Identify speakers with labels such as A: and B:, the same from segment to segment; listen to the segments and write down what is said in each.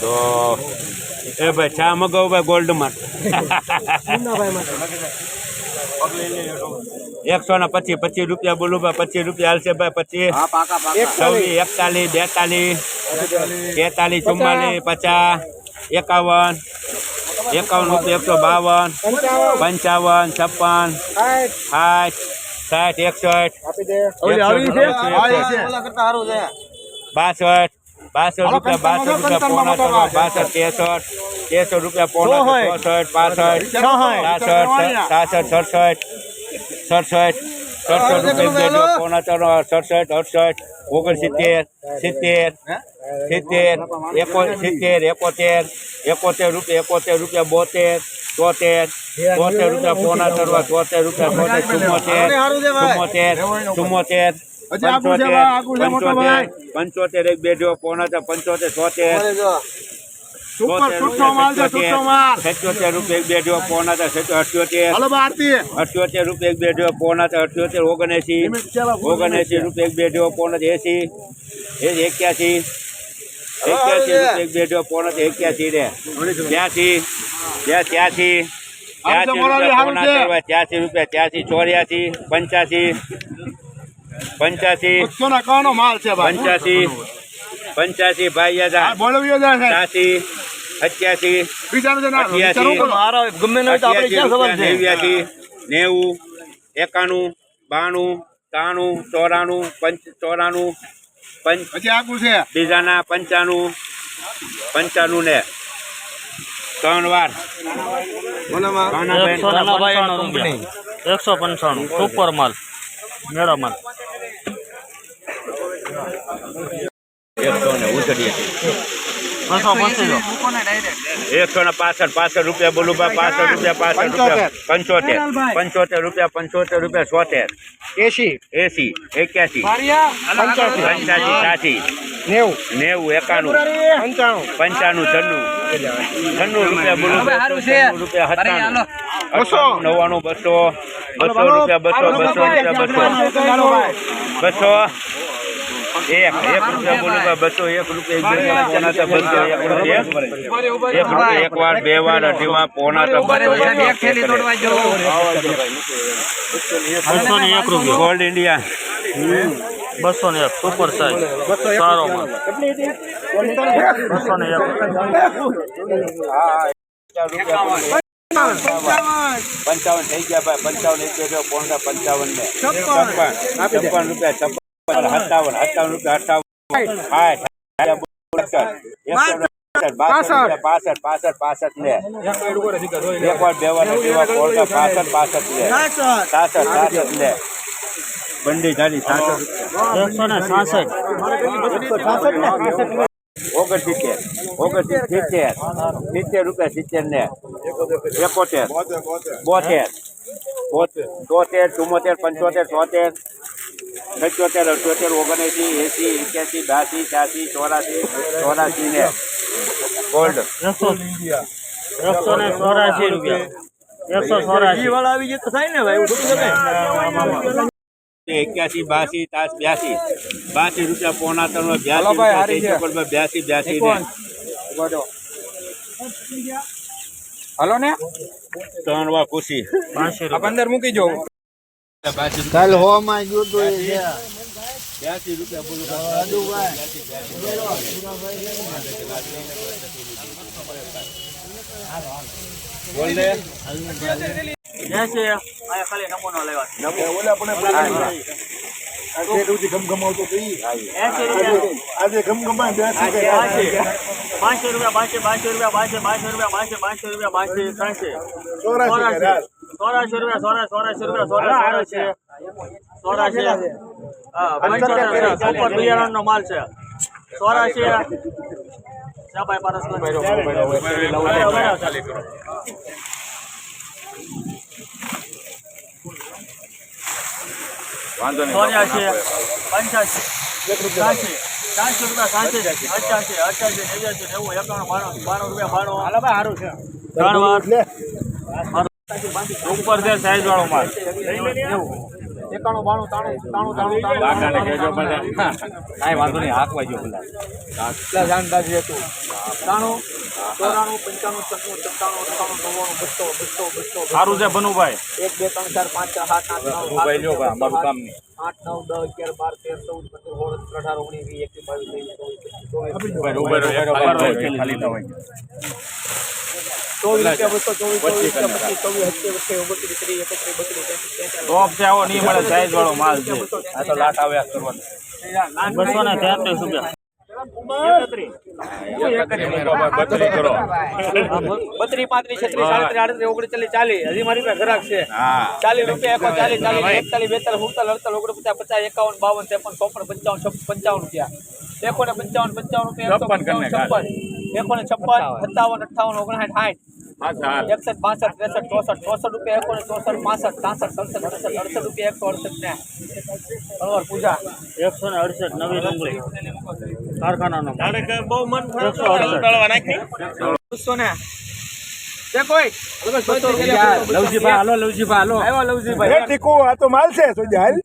A: તો એ ભાઈ ચા મગાવો ભાઈ ગોલ્ડમાં એકસો ને પચીસ પચીસ રૂપિયા બોલું ભાઈ પચીસ રૂપિયા હાલશે ભાઈ પચીસ
B: હા પાકા પાકા.
A: છવ્વીસ એકતાલીસ બેતાલીસ તેતાલીસ ચુમ્માલીસ પચાસ એકાવન એકાવન રૂપિયા એકસો બાવન પંચાવન. છપ્પન સાઠ. સાઠ એકસઠ
B: ઓલા કરતા સારું છે.
A: બાસઠ બાસઠ રૂપિયા બાસઠ રૂપિયા પોણા ત્રણ બાસઠ ત્રેસઠ ત્રેસઠ રૂપિયા પોણા ચોસઠ પાસઠ સાસઠ સાસઠ સડસઠ સડસઠ સડસઠ રૂપિયા પોણા ત્રણ સડસઠ અડસઠ ઓગણસિત્તેર સિત્તેર સિત્તેર એકો સિત્તેર એકોતેર એકોતેર રૂપિયા એકોતેર રૂપિયા બોતેર તોતેર તોતેર રૂપિયા પોણા ચરવા તોતેર રૂપિયા તોતેર ચુમ્મોતેર ચુમ્મોતેર ચુમ્મોતેર પંચોતેર એક બે જો પોણા પંચોતેર સોતેર. તોતેર રૂપિયા એક બે જો પોણા અઠ્યોતેર. અઠ્યોતેર રૂપિયા એક બે જો પોણા અઠ્યોતેર ઓગણએસી. ઓગણએસી રૂપિયા એક બે જો પોણા એસી. એક્યાસી. એક્યાસી રૂપિયા એક બે જો પોણા એક્યાસી રે. ત્યાંસી. ત્યાં ત્યાંસી ત્યાંસી રૂપિયા ત્યાંસી રૂપિયા ત્યાંસી ચોર્યાસી પંચ્યાસી. પંચ્યાસી. પંચ્યાસી. પંચ્યાસી ભાઈ પંચાસી પંચ્યાસી અઠ્યાસી. નેવ્યાસી નેવું એકાણું બાણું ત્રાણું ચોરાણું પંચ ચોરાણું પંચ. બીજાના પંચાણું પંચાણું ને ત્રણ વાર.
C: એકસો પંચાણું. સુપર માલ. મેળો માલ.
A: એકસો ને ઉછળીએ એકસો ને પાસઠ પાસઠ રૂપિયા બોલું પાસઠ રૂપિયા પાસઠ રૂપિયા પંચોતેર. પંચોતેર રૂપિયા પંચોતેર રૂપિયા સોતેર. એસી. એસી એક્યાસી. પંચ્યાસી. સાઠી. નેવું. એકાણું. પંચાણું. છન્નું. છન્નું રૂપિયા બોલું રૂપિયા સત્તાણું. નવ્વાણું બસો. બસો રૂપિયા બસો બસો રૂપિયા બસો. બસો. એક એક રૂપિયા બોલું બસો એક રૂપિયા એક તો બસો એક રૂપિયા એક રૂપિયા એક વાર બે વાર અઢી વાર પોના તો બસો એક
C: બસો ને એક રૂપિયો.
A: ગોલ્ડ ઇન્ડિયા
C: બસો ને એક સુપર સાઈઝ સારો બસો ને એક
A: પંચાવન. થઈ ગયા ભાઈ. પંચાવન એક પંચાવન ને. છપ્પન રૂપિયા છપ્પન. સત્તાવન સત્તાવન રૂપિયા અઠાવન સાઠ પાસઠ. પાસઠ પાસઠ પાસઠ ને. એક વાર બે વાર અઢી વાર પોણા પાસઠ પાસઠ ને. સાસઠ. સાસઠ ને. બંડી જાડી સાસઠ
C: એકસો ને છાસઠ
A: ઓગણસિત્તેર. ઓગણસિત્તેર સિત્તેર સિત્તેર રૂપિયા સિત્તેર ને. એકોતેર. બોતેર તોતેર ચુમ્મોતેર પંચોતેર તોતેર સત્યોતેર અઠ્યોતેર ઓગણએંસી એંસી એક્યાસી બ્યાસી છ્યાસી ચોરાસી ચોરાસી ને ગોલ્ડ
C: એકસો એકસો ને ચોરાશી રૂપિયા. એકસો ચોરાશી
A: એક્યાસી બાસી તાસ બ્યાસી. બાસી રૂપિયા પોણા ત્રણ બ્યાસી બ્યાસી બ્યાસી
B: હલો ને.
A: ત્રણ વાર ખુશી
B: પંદર મૂકી જો.
A: બાસી
D: કાલ હો માં ગયું તો એ
A: બ્યાસી રૂપિયા બોલું
C: રૂપિયા પાંચસો રૂપિયા પાંચસો પાંચસો રૂપિયા પાંચસો બાસી રૂપિયા પાંચસો બાસી રૂપિયા બાસી ત્રણસી ચોરાશી ચોરાશી રૂપિયા રૂપિયા હા પંચોતેર માલ છે. ચોરાશી શાબાઈ પારસ ચોર્યાસી પંચ્યાસી. સાતસો રૂપિયા સાસી અઠ્યાસી અઠ્યાસી નેવ્યાસી નેવું એકાણું બાણું બાણું રૂપિયા બાણું. ત્રણ વાર. ઉપર છે સાઈઝ વાળો માલ
E: એકાણું બાણું તાણું ત્રાણું ત્રાણું
A: કાકાને કહેજો બધા કાંઈ વાંધો નહીં હાંકવા જો બધા
E: હતું ત્રાણું ચોરાણું પંચાણું છન્નું સત્તાણું અઠ્ઠાણું નવ્વાણું બસો બસો બસો
A: સારું છે ભનુભાઈ
E: એક બે ત્રણ ચાર પાંચ છ સાત આઠ નવ
A: ભનુભાઈ લ્યો અમારું કામ નહીં
E: આઠ નવ દસ અગિયાર બાર તેર ચૌદ પંદર સોળ સત્તર અઢાર ઓગણીસ વીસ એકવીસ બાવીસ ત્રેવીસ ચોવીસ ચોવીસ ચોવીસ રૂપિયા બસો ચોવીસ ચોવીસ પચીસ ચોવીસ અઠ્યાવીસ અઠ્યાવીસ ઓગણત્રીસ ત્રીસ એકત્રીસ બત્રીસ
A: ટોપ છે આવો નહીં મળે સાઈઝ વાળો માલ છે. આ તો લાટ આવે કરવાનો
E: બસો ને તેત્રીસ રૂપિયા.
A: બત્રી
E: બત્રીસ પાંત્રીસ છત્રીસ સાડત્રીસ આડત્રીસ ઓગણચાલીસ ચાલીસ. હજી મારી પાસે છે. ચાલીસ રૂપિયા એકો ચાલીસ ચાલીસ એકતાલીસ બેતાલીસ સુડતાલીસ અડતાલીસ ઓગણપચાસ પચાસ એકાવન બાવન ત્રેપન ચોપન પંચાવન પંચાવન રૂપિયા. એકો ને પંચાવન પંચાવન રૂપિયા
A: છપ્પન.
E: એકો ને છપ્પન સત્તાવન અઠ્ઠાવન ઓગણસાઠ સાઠ. એકસઠ બાસઠ ત્રેસઠ ચોસઠ ચોસઠ રૂપિયા એકસો ને ચોસઠ પાસઠ સાસઠ સડસઠ અડસઠ અડસઠ રૂપિયા એકસો અડસઠ ને. બરોબર પૂજા.
C: એકસો ને અડસઠ નવી ડુંગળી. કારખાનાનો.
E: બહુ મન બસો ને. છે કોઈ?
C: લવજીભાઈ હાલો લવજીભાઈ હાલો.
E: આવ્યો લવજીભાઈ.
D: ટીકો આ તો માલ છે સોજા હાલ.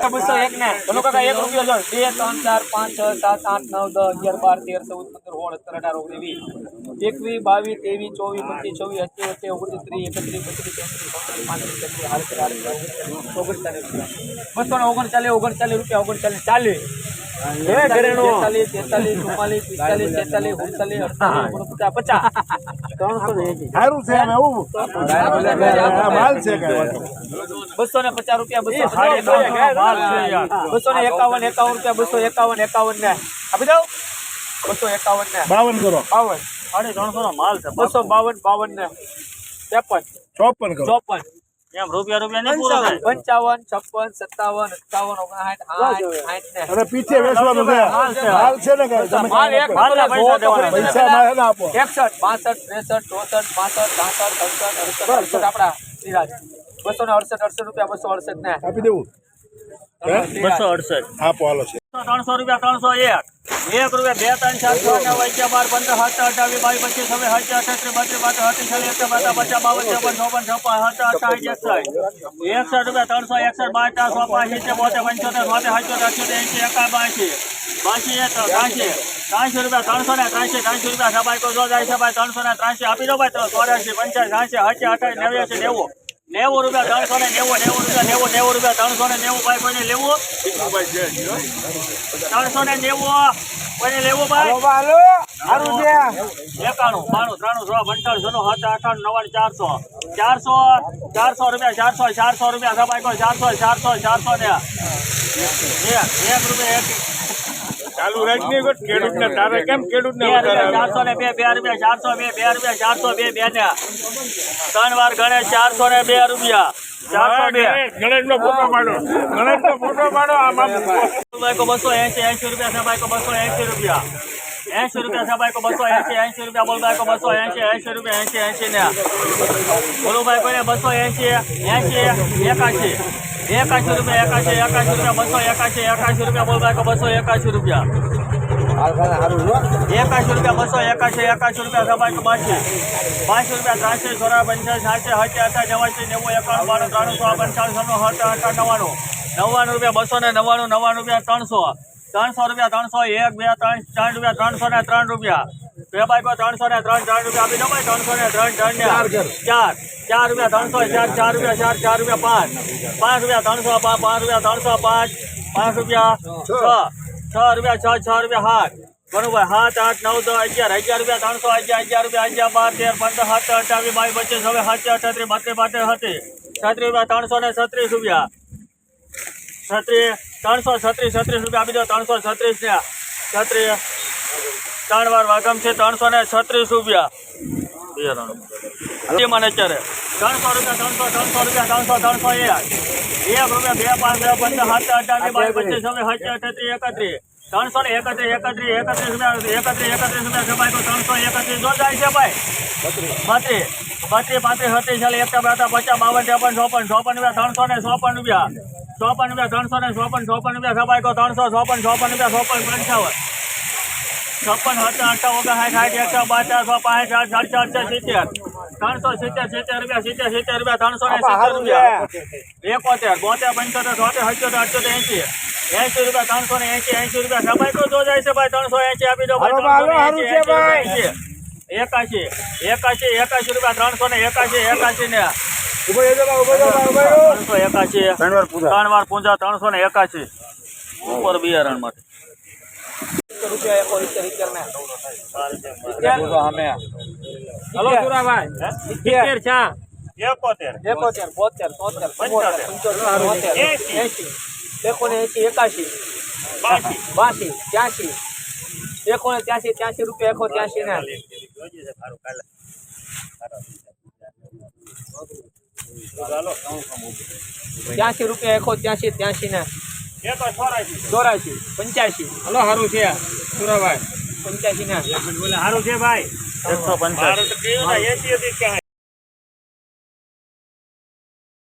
E: બસો એક ને. ચલો કાકા એક રૂપિયો જો બે ત્રણ ચાર પાંચ છ સાત આઠ નવ દસ અગિયાર બાર તેર ચૌદ પંદર સોળ સત્તર અઢાર ઓગણીસ એકવીસ બાવીસ ત્રેવીસ ચોવીસ પચીસ છવ્વીસ અઠ્યાવીસ અઠ્યાવીસ ઓગણત્રીસ ત્રીસ એકત્રીસ બત્રીસ ચોત્રીસ પાંત્રીસ છત્રીસ આડત્રીસ આડત્રીસ ઓગણચાલીસ બસો ને ઓગણચાલીસ ઓગણચાલીસ રૂપિયા ઓગણચાલીસ ચાલીસ. પચાસ.
D: સારું છે એમ એવું? માલ છે
E: બસો ને પચાસ રૂપિયા બસો બસો ને એકાવન એકાવન રૂપિયા બસો એકાવન એકાવન ને. આપી દઉં? બસો એકાવન ને.
D: બાવન કરો.
E: બાવન.
C: સાડી ત્રણસો નો માલ છે
E: બસો બાવન બાવન ને. ત્રેપન.
D: ચોપન કરો.
E: ચોપન.
C: એમ રૂપિયા રૂપિયા નહીં પૂરો થાય.
E: પંચાવન છપ્પન સત્તાવન અઠાવન ઓગણસાઠ
D: અને પીછે વેચવાનું છે.
E: માલ છે.
D: ને
E: માલ એક
C: માલના પૈસા દેવાના.
D: પૈસા મારે ના આપો.
E: એકસઠ બાસઠ ત્રેસઠ ચોસઠ પાસઠ સાસઠ અડસઠ અડસઠ આપડા સિરાજ બસો. ને અડસઠ અડસઠ રૂપિયા બસો અડસઠ ને.
D: આપી દેવું.
C: બસો અડસઠ.
D: આપો હાલો છે.
C: ત્રણસો રૂપિયા ત્રણસો એક એક રૂપિયા બે, ત્રણ, ચાર, છ, નવ બાર, પંદર, સાત અઠાવીસ બાવીસ, પચીસ હવે સાત અઠત્રીસ બત્રીસ બાર અઠ્યાસી ચાલીસ એકસો બાર પચાસ બાવન ચોપન ચોપન છપ્પન સાત અઠાવીસ એકસઠ એકસઠ રૂપિયા, ત્રણસો, એકસઠ, બાર, ચાર, સો, પાંચ, સિત્તેર, બોતેર, પંચોતેર સોતેર સાતસોતેર, અઠ્યોતેર એંસી એકાવન, બાસી બાસી, એક ત્રાસી ત્રાસી રૂપિયા, ત્રણસો ને ત્રાસી ત્રાસી રૂપિયા સબાઈ કોઈ જાય છે ભાઈ ત્રણસો ને ત્રાસી, આપી દો ભાઈ ચોર્યાસી પંચ્યાસી સાસી અઠ્યાસી અઠાવીસ નેવ્યાસી, નેવું. નેવું રૂપિયા ત્રણસો ને નેવું નેવું રૂપિયા નેવું નેવું રૂપિયા ત્રણસો ને નેવું ભાઈ કોઈને લેવું? ત્રણસો ને નેવું કોઈને લેવું ભાઈ? એકાણું બાણું ત્રાણું સો પંચાણું સોનું સાત અઠાણું નવ્વાણું ચારસો. ચારસો ચારસો રૂપિયા ચારસો ચારસો રૂપિયા સબાઈ કોઈ ચારસો ચારસો ચારસો ને. એક રૂપિયા એક
A: ચાલુ રાખની ખેડૂત ને તારે કેમ
E: ખેડૂત ને ચારસો ને બે બે રૂપિયા ચારસો બે બે રૂપિયા ચારસો બે બે ને. ત્રણ વાર ગણે ચારસો ને બે રૂપિયા. ચારસો બે.
A: ફોટો પાડો. ગણેશનો ફોટો પાડો
E: બાઈકો બસો એસી એસી રૂપિયા છે બાઈકો બસો એસી રૂપિયા. એસી રૂપિયા છે બાઈકો બસો એસી એસી રૂપિયા. બોલ બાઈકો બસો એસી એસી રૂપિયા એસી એસી ને. બોલો ભાઈ કોઈને બસો એસી એસી એકાશી. એકાશી રૂપિયા એકાશી એકાશી રૂપિયા બસો એકાશી એકાશી રૂપિયા બોલ બાઈકો બસો એકાશી રૂપિયા. એકાશી રૂપિયા બસો એકાશી એકાશી રૂપિયા સબાઈ બાસી. બાસી રૂપિયા ત્રાસી સોળા પંચાસી સાતસે સાતસી અઠા નેવાસી નેવું એકાણું બાણું ત્રાણું સો પંચાણું સત્તાણું અઠા અઠા નવ્વાણું. નવ્વાણું રૂપિયા બસો ને નવ્વાણું નવ્વાણું રૂપિયા ત્રણસો. ત્રણસો રૂપિયા ત્રણસો એક બે ત્રણ ચાર રૂપિયા ત્રણસો ને ત્રણ રૂપિયા. બે બાઈકો ત્રણસો ને ત્રણ ત્રણ રૂપિયા આપી દો ભાઈ ત્રણસો ને ત્રણ ત્રણ ને ચાર ચાર રૂપિયા ત્રણસો ચાર ચાર રૂપિયા ચાર ચાર રૂપિયા પાંચ. પાંચ રૂપિયા ત્રણસો પાંચ પાંચ રૂપિયા ત્રણસો પાંચ પાંચ રૂપિયા છ. છ. રૂપિયા છ છ રૂપિયા સાત બરોબર સાત આઠ નવ દસ અગિયાર. અગિયાર રૂપિયા ત્રણસો અગિયાર અગિયાર રૂપિયા અગિયાર બાર તેર પંદર સાત અઠાવીસ બાવીસ પચીસ હવે સાત અઠત્રીસ બત્રીસ બાતેર હતી છત્રીસ રૂપિયા ત્રણસો ને છત્રીસ રૂપિયા. છત્રીસ ત્રણસો છત્રીસ છત્રીસ રૂપિયા આપી દો ત્રણસો છત્રીસ ને. છત્રીસ ત્રણ વાર વાગમ છે, ત્રણસો ને છત્રીસ રૂપિયા. મને અત્યારે ત્રણસો રૂપિયા, ત્રણસો ત્રણસો રૂપિયા, ત્રણસો ત્રણસો એક એક રૂપિયા, બે, પાંચ, બે, પંદર, સાત અઢાર બાવીસ પચીસ હવે અઠત્રીસ એકત્રીસ. ત્રણસો ને એકત્રીસ એકત્રીસ એકત્રીસ રૂપિયા, એકત્રીસ એકત્રીસ રૂપિયા છે ભાઈ, તો ત્રણસો એકત્રીસ જો જાય છે ભાઈ. બત્રીસ. બત્રીસ પાંત્રીસ છત્રીસ ચાલીસ એકતા પચાસ, બાવન, ત્રેપન, ચોપન ચોપન રૂપિયા, ત્રણસો ને ચોપન રૂપિયા. ચોપન રૂપિયા, ત્રણસો ને ચોપન ચોપન રૂપિયા સબાઈ તો ત્રણસો, ચોપન ચોપન રૂપિયા, ચોપન પંચાવન.
C: છપ્પન હતા અઠા ઓગણ સાઠ એકસો બાચાર સો પાંચ સાત સાઠ ચારસો સિત્તેર. ત્રણસો સિત્તેર સિત્તેર રૂપિયા સિત્તેર સિત્તેર રૂપિયા ત્રણસો ને સિત્તેર રૂપિયા. એકોતેર બોતેર પંચોતેર છોતેર સત્યોતેર અઠ્યોતેર એંસી એસી રૂપિયા ત્રણસો ને એસી એસી રૂપિયા. સમય તો જો જાય છે ભાઈ? ત્રણસો એસી આપી દો ભાઈ. એકાશી એકાશી એકાશી રૂપિયા ત્રણસો ને એકાશી એકાશી ને. ત્રણસો એકાશી. ત્રણ વાર પૂંજા. ત્રણસો ને એકાશી. ઉપર બિયારણ માટે
E: હલો સુરાભાઈ સિત્તેર છા
C: એકોતેર
E: એકોતેર બોતેર તોતેર
C: પંચોતેર,
E: પંચોતેર
C: એંસી,
E: એસી એકોને એસી એકાશી
C: બાસી
E: બાસી ત્યાસી એકોને ત્યાસી ત્યાસી રૂપિયા એકો ત્યાસી ના ત્યાસી રૂપિયા એકો ત્યાસી ત્યાસી ના
C: એકો
E: ચોરાશી પંચ્યાસી. હલો સારું છે સુરાભાઈ પંચ્યાસી ના.
C: સારું છે ભાઈ. એકસો પંચાસી. એસી હતી ક્યાં